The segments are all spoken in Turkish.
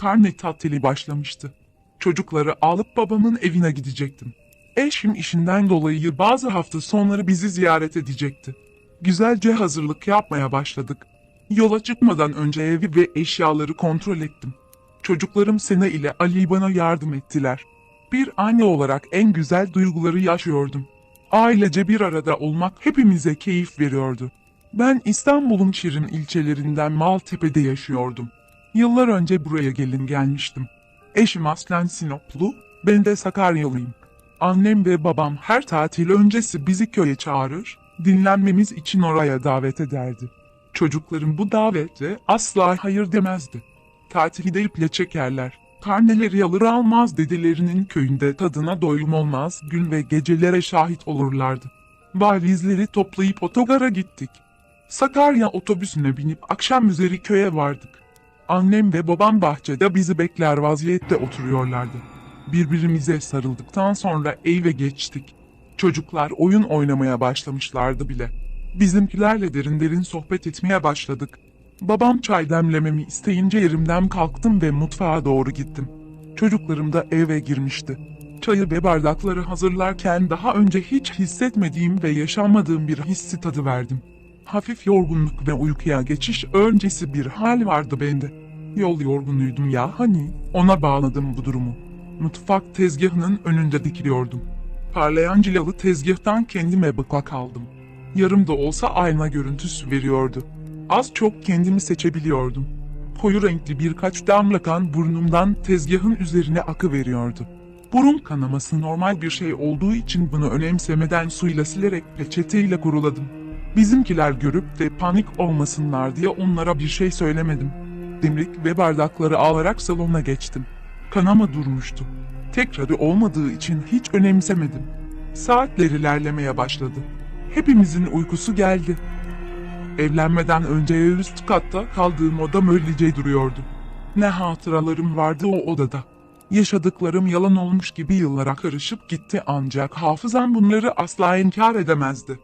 karne tatili başlamıştı. Çocukları alıp babamın evine gidecektim. Eşim işinden dolayı bazı hafta sonları bizi ziyaret edecekti. Güzelce hazırlık yapmaya başladık. Yola çıkmadan önce evi ve eşyaları kontrol ettim. Çocuklarım Sena ile Ali bana yardım ettiler. Bir anne olarak en güzel duyguları yaşıyordum. Ailece bir arada olmak hepimize keyif veriyordu. Ben İstanbul'un Şirin ilçelerinden Maltepe'de yaşıyordum. Yıllar önce buraya gelin gelmiştim. Eşim aslen Sinoplu, ben de Sakaryalıyım. Annem ve babam her tatil öncesi bizi köye çağırır, dinlenmemiz için oraya davet ederdi. Çocuklarım bu davete asla hayır demezdi. Tatili de iple çekerler. Karneleri alır almaz dedelerinin köyünde tadına doyum olmaz gün ve gecelere şahit olurlardı. Valizleri toplayıp otogara gittik. Sakarya otobüsüne binip akşam üzeri köye vardık. Annem ve babam bahçede bizi bekler vaziyette oturuyorlardı. Birbirimize sarıldıktan sonra eve geçtik. Çocuklar oyun oynamaya başlamışlardı bile. Bizimkilerle derin derin sohbet etmeye başladık. Babam çay demlememi isteyince yerimden kalktım ve mutfağa doğru gittim. Çocuklarım da eve girmişti. Çayı ve bardakları hazırlarken daha önce hiç hissetmediğim ve yaşamadığım bir hissi tadı verdim. Hafif yorgunluk ve uykuya geçiş öncesi bir hal vardı bende. Yol yorgunuydum ya hani, ona bağladım bu durumu. Mutfak tezgahının önünde dikiliyordum. Parlayan cilalı tezgahtan kendime baka aldım. Yarım da olsa ayna görüntüsü veriyordu. Az çok kendimi seçebiliyordum. Koyu renkli birkaç damla kan burnumdan tezgahın üzerine akı veriyordu. Burun kanaması normal bir şey olduğu için bunu önemsemeden suyla silerek peçeteyle kuruladım. Bizimkiler görüp de panik olmasınlar diye onlara bir şey söylemedim. Demlik ve bardakları alarak salona geçtim. Kanama durmuştu. Tekrarı olmadığı için hiç önemsemedim. Saatler ilerlemeye başladı. Hepimizin uykusu geldi. Evlenmeden önce üst katta kaldığım odam öylece duruyordu. Ne hatıralarım vardı o odada. Yaşadıklarım yalan olmuş gibi yıllara karışıp gitti ancak hafızam bunları asla inkar edemezdi.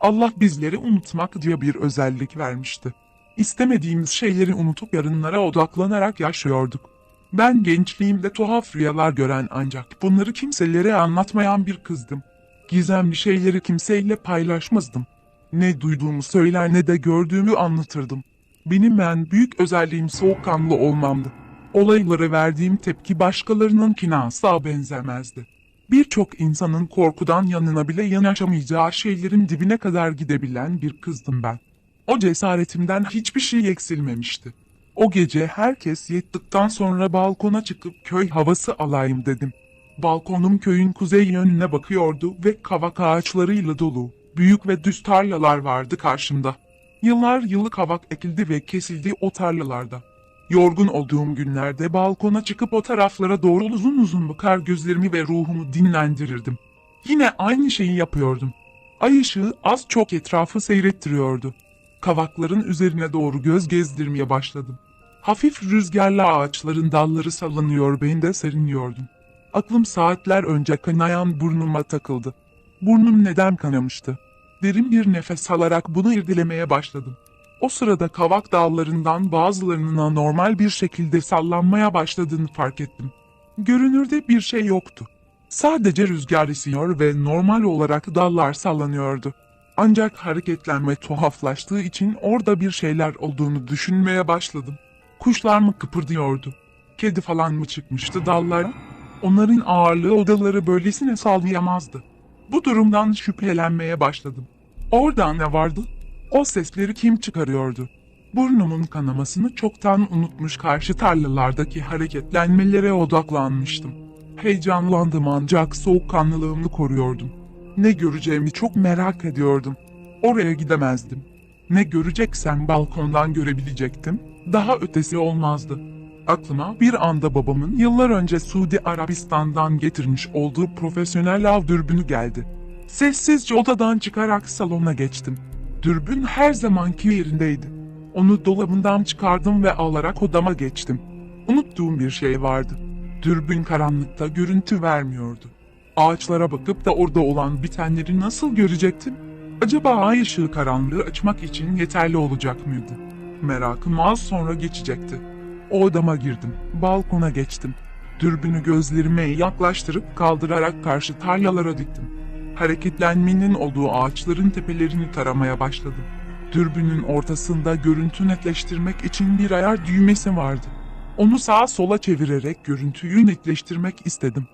Allah bizleri unutmak diye bir özellik vermişti. İstemediğimiz şeyleri unutup yarınlara odaklanarak yaşıyorduk. Ben gençliğimde tuhaf rüyalar gören ancak bunları kimselere anlatmayan bir kızdım. Gizemli şeyleri kimseyle paylaşmazdım. Ne duyduğumu söyler ne de gördüğümü anlatırdım. Benim en büyük özelliğim soğukkanlı olmamdı. Olaylara verdiğim tepki başkalarınınkine asla benzemezdi. Birçok insanın korkudan yanına bile yanaşamayacağı şeylerin dibine kadar gidebilen bir kızdım ben. O cesaretimden hiçbir şey eksilmemişti. O gece herkes yettikten sonra balkona çıkıp köy havası alayım dedim. Balkonum köyün kuzey yönüne bakıyordu ve kavak ağaçlarıyla dolu. Büyük ve düz tarlalar vardı karşımda. Yıllar yılı kavak ekildi ve kesildi o tarlalarda. Yorgun olduğum günlerde balkona çıkıp o taraflara doğru uzun uzun bakar gözlerimi ve ruhumu dinlendirirdim. Yine aynı şeyi yapıyordum. Ay ışığı az çok etrafı seyrettiriyordu. Kavakların üzerine doğru göz gezdirmeye başladım. Hafif rüzgarla ağaçların dalları sallanıyor ben de serinliyordum. Aklım saatler önce kanayan burnuma takıldı. Burnum neden kanamıştı? Derin bir nefes alarak bunu irdelemeye başladım. O sırada kavak dallarından bazılarının anormal bir şekilde sallanmaya başladığını fark ettim. Görünürde bir şey yoktu. Sadece rüzgar esiyor ve normal olarak dallar sallanıyordu. Ancak hareketlenme tuhaflaştığı için orada bir şeyler olduğunu düşünmeye başladım. Kuşlar mı kıpırdıyordu? Kedi falan mı çıkmıştı dallara? Onların ağırlığı odaları böylesine sallayamazdı. Bu durumdan şüphelenmeye başladım. Orada ne vardı? O sesleri kim çıkarıyordu? Burnumun kanamasını çoktan unutmuş karşı tarlalardaki hareketlenmelere odaklanmıştım. Heyecanlandım ancak soğukkanlılığımı koruyordum. Ne göreceğimi çok merak ediyordum. Oraya gidemezdim. Ne göreceksem balkondan görebilecektim. Daha ötesi olmazdı. Aklıma bir anda babamın yıllar önce Suudi Arabistan'dan getirmiş olduğu profesyonel av dürbünü geldi. Sessizce odadan çıkarak salona geçtim. Dürbün her zamanki yerindeydi. Onu dolabından çıkardım ve alarak odama geçtim. Unuttuğum bir şey vardı. Dürbün karanlıkta görüntü vermiyordu. Ağaçlara bakıp da orada olan bitenleri nasıl görecektim? Acaba ay ışığı karanlığı açmak için yeterli olacak mıydı? Merakım az sonra geçecekti. O odama girdim. Balkona geçtim. Dürbünü gözlerime yaklaştırıp kaldırarak karşı tarlalara diktim. Hareketlenmenin olduğu ağaçların tepelerini taramaya başladım. Dürbünün ortasında görüntü netleştirmek için bir ayar düğmesi vardı. Onu sağa sola çevirerek görüntüyü netleştirmek istedim.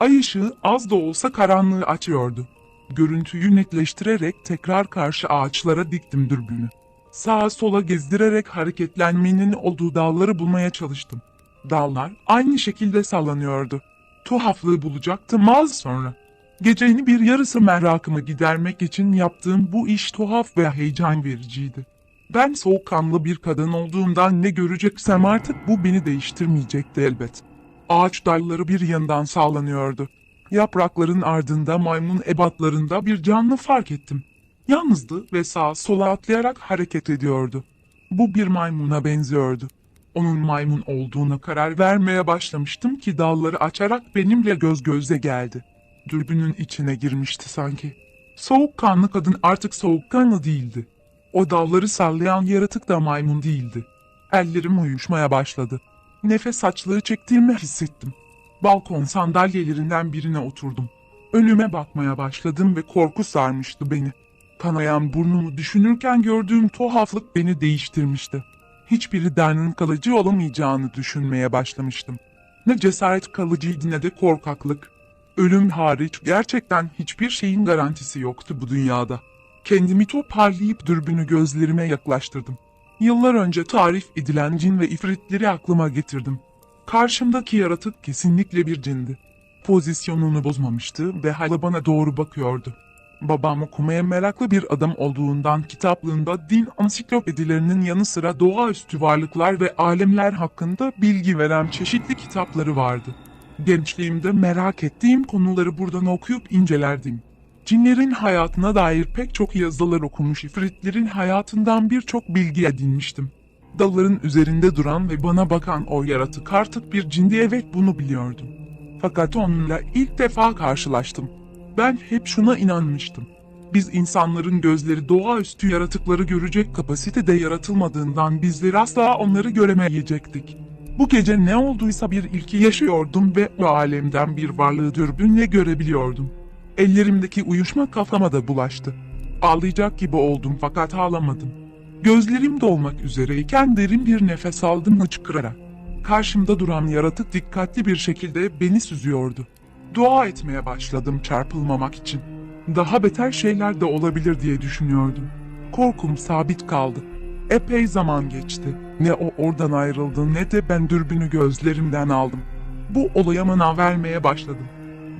Ay ışığı az da olsa karanlığı açıyordu. Görüntüyü netleştirerek tekrar karşı ağaçlara diktim dürbünü. Sağa sola gezdirerek hareketlenmenin olduğu dalları bulmaya çalıştım. Dallar aynı şekilde sallanıyordu. Tuhaflığı bulacaktım az sonra. Gecenin bir yarısı merakımı gidermek için yaptığım bu iş tuhaf ve heyecan vericiydi. Ben soğukkanlı bir kadın olduğumdan ne göreceksem artık bu beni değiştirmeyecekti elbet. Ağaç dalları bir yandan sallanıyordu. Yaprakların ardında maymun ebatlarında bir canlı fark ettim. Yalnızdı ve sağa sola atlayarak hareket ediyordu. Bu bir maymuna benziyordu. Onun maymun olduğuna karar vermeye başlamıştım ki dalları açarak benimle göz göze geldi. Dürbünün içine girmişti sanki. Soğukkanlı kadın artık soğukkanlı değildi. O dalları sallayan yaratık da maymun değildi. Ellerim uyuşmaya başladı. Nefes açlığı çektiğimi hissettim. Balkon sandalyelerinden birine oturdum. Önüme bakmaya başladım ve korku sarmıştı beni. Kanayan burnumu düşünürken gördüğüm tuhaflık beni değiştirmişti. Hiçbiri kalıcı olamayacağını düşünmeye başlamıştım. Ne cesaret kalıcıydı ne de korkaklık. Ölüm hariç gerçekten hiçbir şeyin garantisi yoktu bu dünyada. Kendimi toparlayıp dürbünü gözlerime yaklaştırdım. Yıllar önce tarif edilen cin ve ifritleri aklıma getirdim. Karşımdaki yaratık kesinlikle bir cindi. Pozisyonunu bozmamıştı ve hala bana doğru bakıyordu. Babam okumaya meraklı bir adam olduğundan kitaplığında din ansiklopedilerinin yanı sıra doğaüstü varlıklar ve alemler hakkında bilgi veren çeşitli kitapları vardı. Gençliğimde merak ettiğim konuları buradan okuyup incelerdim. Cinlerin hayatına dair pek çok yazılar okumuş ifritlerin hayatından birçok bilgi edinmiştim. Dalların üzerinde duran ve bana bakan o yaratık artık bir cindi evet bunu biliyordum. Fakat onunla ilk defa karşılaştım. Ben hep şuna inanmıştım. Biz insanların gözleri doğaüstü yaratıkları görecek kapasitede yaratılmadığından bizleri asla onları göremeyecektik. Bu gece ne olduysa bir ilki yaşıyordum ve o alemden bir varlığı dürbünle görebiliyordum. Ellerimdeki uyuşma kafama da bulaştı. Ağlayacak gibi oldum fakat ağlamadım. Gözlerim dolmak üzereyken derin bir nefes aldım hıçkırarak. Karşımda duran yaratık dikkatli bir şekilde beni süzüyordu. Dua etmeye başladım çarpılmamak için. Daha beter şeyler de olabilir diye düşünüyordum. Korkum sabit kaldı. Epey zaman geçti. Ne o oradan ayrıldı ne de ben dürbünü gözlerimden aldım. Bu olaya mana vermeye başladım.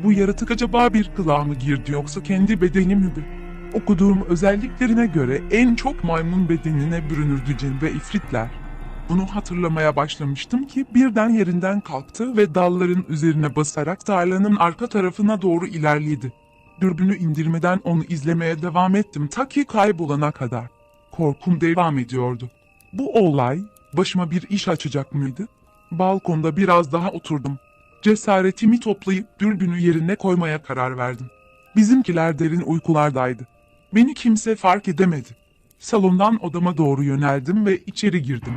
Bu yaratık acaba bir kılığa mı girdi yoksa kendi bedeni mi? Okuduğum özelliklerine göre en çok maymun bedenine bürünürdü cin ve ifritler. Bunu hatırlamaya başlamıştım ki birden yerinden kalktı ve dalların üzerine basarak tarlanın arka tarafına doğru ilerledi. Dürbünü indirmeden onu izlemeye devam ettim ta ki kaybolana kadar. Korkum devam ediyordu. Bu olay başıma bir iş açacak mıydı? Balkonda biraz daha oturdum. Cesaretimi toplayıp dürbünü yerine koymaya karar verdim. Bizimkiler derin uykulardaydı. Beni kimse fark edemedi. Salondan odama doğru yöneldim ve içeri girdim.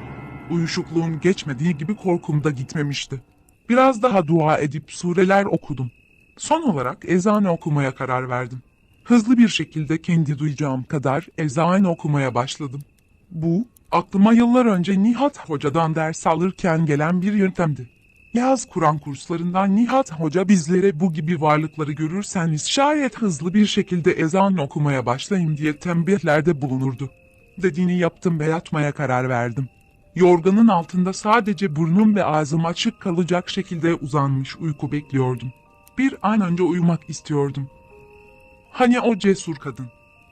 Uyuşukluğum geçmediği gibi korkum da gitmemişti. Biraz daha dua edip sureler okudum. Son olarak ezanı okumaya karar verdim. Hızlı bir şekilde kendi duyacağım kadar ezanı okumaya başladım. Bu, aklıma yıllar önce Nihat Hoca'dan ders alırken gelen bir yöntemdi. Yaz Kur'an kurslarından Nihat Hoca bizlere bu gibi varlıkları görürseniz şayet hızlı bir şekilde ezan okumaya başlayın diye tembihlerde bulunurdu. Dediğini yaptım ve yatmaya karar verdim. Yorganın altında sadece burnum ve ağzım açık kalacak şekilde uzanmış uyku bekliyordum. Bir an önce uyumak istiyordum. Hani o cesur kadın?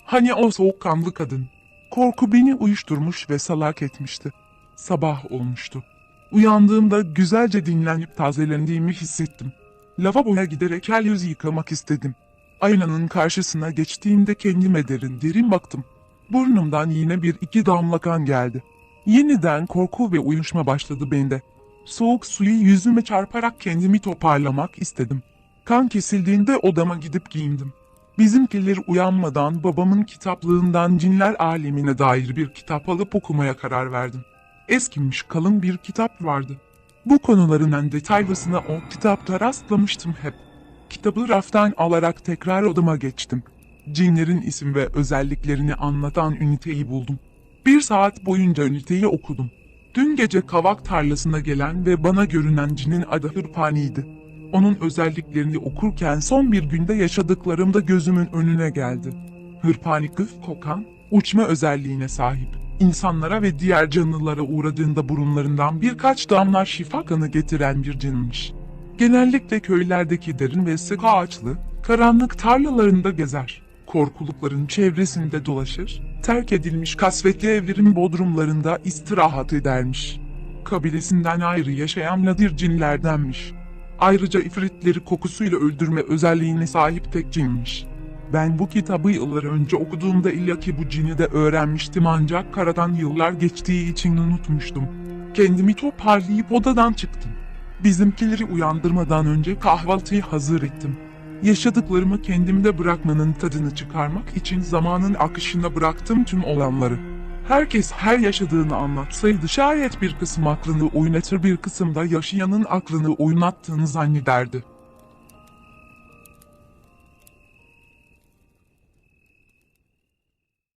Hani o soğukkanlı kadın? Korku beni uyuşturmuş ve salak etmişti. Sabah olmuştu. Uyandığımda güzelce dinlenip tazelendiğimi hissettim. Lavaboya giderek el yüz yıkamak istedim. Aynanın karşısına geçtiğimde kendime derin derin baktım. Burnumdan yine bir iki damla kan geldi. Yeniden korku ve uyuşma başladı bende. Soğuk suyu yüzüme çarparak kendimi toparlamak istedim. Kan kesildiğinde odama gidip giyindim. Bizimkiler uyanmadan babamın kitaplığından cinler alemine dair bir kitap alıp okumaya karar verdim. Eskimiş kalın bir kitap vardı. Bu konuların en detaylısına o kitapta rastlamıştım hep. Kitabı raftan alarak tekrar odama geçtim. Cinlerin isim ve özelliklerini anlatan üniteyi buldum. Bir saat boyunca üniteyi okudum. Dün gece kavak tarlasına gelen ve bana görünen cinin adı Hırpani'ydi. Onun özelliklerini okurken son bir günde yaşadıklarım da gözümün önüne geldi. Hırpani gıf kokan, uçma özelliğine sahip. İnsanlara ve diğer canlılara uğradığında burunlarından birkaç damla şifa kanı getiren bir cinmiş. Genellikle köylerdeki derin ve sık ağaçlı, karanlık tarlalarında gezer. Korkulukların çevresinde dolaşır, terk edilmiş kasvetli evlerin bodrumlarında istirahat edermiş. Kabilesinden ayrı yaşayan nadir cinlerdenmiş. Ayrıca ifritleri kokusuyla öldürme özelliğine sahip tek cinmiş. Ben bu kitabı yıllar önce okuduğumda illaki bu cini de öğrenmiştim ancak karadan yıllar geçtiği için unutmuştum. Kendimi toparlayıp odadan çıktım. Bizimkileri uyandırmadan önce kahvaltıyı hazır ettim. Yaşadıklarımı kendimde bırakmanın tadını çıkarmak için zamanın akışına bıraktım tüm olanları. Herkes her yaşadığını anlatsaydı şayet bir kısım aklını oynatır bir kısım da yaşayanın aklını oynattığını zannederdi.